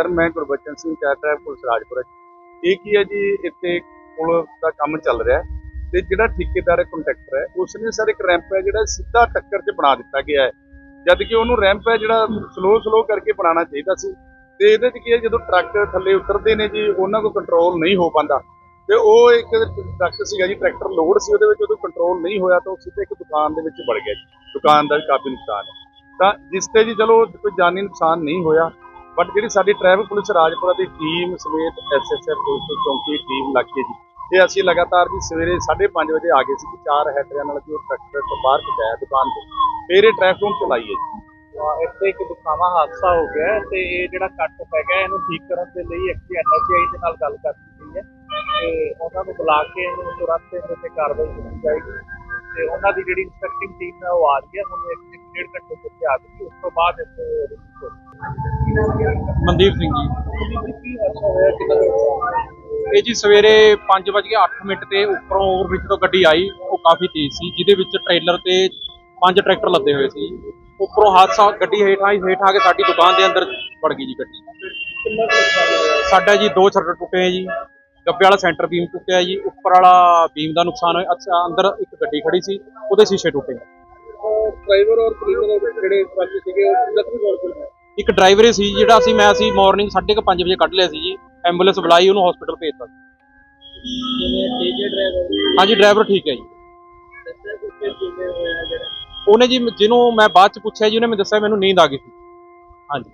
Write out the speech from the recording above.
Sir, ਮੈਂ Gurbachan Singh Chatar police Rajpura. ਇਹ ਕੀ ਹੈ ਜੀ, ਇੱਥੇ ਪੁਲ ਦਾ ਕੰਮ ਚੱਲ ਰਿਹਾ ਹੈ ਤੇ ਜਿਹੜਾ ਠੇਕੇਦਾਰ ਕੰਟਰੈਕਟਰ ਹੈ, ਉਸਨੇ ਸਰ ਇੱਕ ਰੈਂਪ ਹੈ ਜਿਹੜਾ ਸਿੱਧਾ ਟੱਕਰ 'ਚ ਬਣਾ ਦਿੱਤਾ ਗਿਆ ਹੈ। ਜਦ ਕਿ ਉਹਨੂੰ ਰੈਂਪ ਹੈ ਜਿਹੜਾ ਸਲੋ ਸਲੋ ਕਰਕੇ ਬਣਾਉਣਾ ਚਾਹੀਦਾ ਸੀ ਤੇ ਇਹਦੇ 'ਚ ਕੀ ਹੈ, ਜਦੋਂ ਟਰੱਕ ਥੱਲੇ ਉਤਰਦੇ ਨੇ ਜੀ, ਉਹਨਾਂ ਕੋਲ ਕੰਟਰੋਲ ਨਹੀਂ ਹੋ ਪਾਉਂਦਾ। ਤੇ ਉਹ ਇੱਕ ਟਰੱਕ ਸੀਗਾ ਜੀ, ਟਰੈਕਟਰ ਲੋਡ ਸੀ, ਉਹਦੇ ਵਿੱਚ ਉਹਨੂੰ ਕੰਟਰੋਲ ਨਹੀਂ ਹੋਇਆ ਤਾਂ ਉਹ ਸਿੱਧੇ ਇੱਕ ਦੁਕਾਨ ਦੇ ਵਿੱਚ ਵੜ ਗਿਆ ਜੀ, ਦੁਕਾਨ ਦਾ ਵੀ ਕਾਫੀ ਨੁਕਸਾਨ ਹੈ। ਤਾਂ ਜਿਸ ਤੇ ਜੀ ਚਲੋ ਕੋਈ ਜਾਨੀ ਨੁਕਸਾਨ ਨਹੀਂ ਹੋਇਆ ਬਟ ਜਿਹੜੀ ਸਾਡੀ ਟ੍ਰੈਫਿਕ ਪੁਲਿਸ ਰਾਜਪੁਰਾ ਦੀ ਟੀਮ ਸਮੇਤ ਐਸਐਸਐਫ ਪੁਲਿਸ ਚੌਂਕੀ ਟੀਮ ਲੱਗ ਜੀ ਇਹ ਅਸੀਂ ਲਗਾਤਾਰ ਜੀ ਸਵੇਰੇ 5:30 ਵਜੇ ਆ ਗਏ ਸੀ ਚਾਰ ਹੈਡਰਾਂ ਨਾਲ ਜੀ ਉਹ ਟਰੈਕਟਰ ਤੋਂ ਬਾਹਰ ਪਹੁੰਚਾਇਆ ਦੁਕਾਨ ਤੋਂ। ਫਿਰ ਇਹ ਟ੍ਰੈਫਿਕ ਨੂੰ ਚਲਾਈ ਹੈ ਜੀ ਇੱਥੇ ਇੱਕ ਦੁਖਾਵਾ ਹਾਦਸਾ ਹੋ ਗਿਆ ਤੇ ਇਹ ਜਿਹੜਾ ਕੱਟ ਪੈ ਗਿਆ, ਇਹਨੂੰ ਠੀਕ ਕਰਨ ਦੇ ਲਈ ਐਕਚੁਅਲੀ ਐਨਐਚਆਈ ਦੇ ਨਾਲ ਗੱਲ ਕਰ ਦਿੱਤੀ ਹੈ। ਤੇ ਉਹਨਾਂ ਨੂੰ ਬੁਲਾ ਕੇ ਇਹਨੂੰ ਤੁਰੰਤ ਇਹਦੇ ਤੇ ਕਾਰਵਾਈ ਕੀਤੀ ਜਾਏਗੀ। ਤੇ ਉਹਨਾਂ ਦੀ ਜਿਹੜੀ ਇੰਸਪੈਕਟਿੰਗ ਟੀਮ ਹੈ ਉਹ ਆ ਰਹੀ ਹੈ, ਹੁਣ ਇੱਕ ਇੱਕ ਡੇਢ ਘੰਟੇ ਤੱਕ ਆ ਗਈ, ਉਸ ਤੋਂ ਬਾਅਦ ਇੱਥੇ ਮਨਦੀਪ ਸਿੰਘ ਜੀ। ਕੀ ਹਾਦਸਾ ਹੋਇਆ ਕਿੰਨਾ ਇਹ ਜੀ ਸਵੇਰੇ 5:08 ਮਿੰਟ ਤੇ ਉੱਪਰੋਂ ਓਵਰਬ੍ਰਿਜ ਤੋਂ ਗੱਡੀ ਆਈ, ਉਹ ਕਾਫੀ ਤੇਜ਼ ਸੀ, ਜਿਹਦੇ ਵਿੱਚ ਟ੍ਰੇਲਰ ਤੇ ਪੰਜ ਟਰੈਕਟਰ ਲੱਦੇ ਹੋਏ ਸੀ। ਉੱਪਰੋਂ ਹਾਦਸਾ ਗੱਡੀ ਹੇਠ ਆਈ, ਹੇਠ ਆ ਕੇ ਸਾਡੀ ਦੁਕਾਨ ਦੇ ਅੰਦਰ ਵੜ ਗਈ ਜੀ ਗੱਡੀ। ਸਾਡਾ ਜੀ ਦੋ ਸ਼ਟਰ ਟੁੱਟੇ ਆ ਜੀ, ਗੱਬੇ ਵਾਲਾ ਸੈਂਟਰ ਬੀਮ ਟੁੱਟਿਆ ਜੀ, ਉੱਪਰ ਵਾਲਾ ਬੀਮ ਦਾ ਨੁਕਸਾਨ ਹੋਇਆ, ਅੱਛਾ, ਅੰਦਰ ਇੱਕ ਗੱਡੀ ਖੜੀ ਸੀ, ਉਹਦੇ ਸ਼ੀਸ਼ੇ ਟੁੱਟੇ। ਡਰਾਈਵਰ ਔਰ ਕਲੀਨਰ ਜਿਹੜੇ ਸੀਗੇ ਜ਼ਖਮੀ ਹੋ? ਗਏ ਇੱਕ ਡਰਾਈਵਰ ਹੀ ਸੀ ਜਿਹੜਾ ਅਸੀਂ ਮੈਂ ਅਸੀਂ ਮਾਰਨਿੰਗ 5:30 ਵਜੇ ਕੱਢ ਲਿਆ ਸੀ ਜੀ। ਐਂਬੂਲੈਂਸ ਬੁਲਾਈ ਉਹਨੂੰ ਹਸਪੀਟਲ ਭੇਜਤਾ ਹਾਂਜੀ ਡਰਾਈਵਰ ਠੀਕ ਹੈ ਜੀ। ਉਹਨੇ ਜੀ ਜਿਹਨੂੰ ਮੈਂ ਬਾਅਦ ਚ ਪੁੱਛਿਆ ਜੀ ਉਹਨੇ ਮੈਨੂੰ ਦੱਸਿਆ ਮੈਨੂੰ ਨੀਂਦ ਆ ਗਈ ਸੀ। ਹਾਂਜੀ।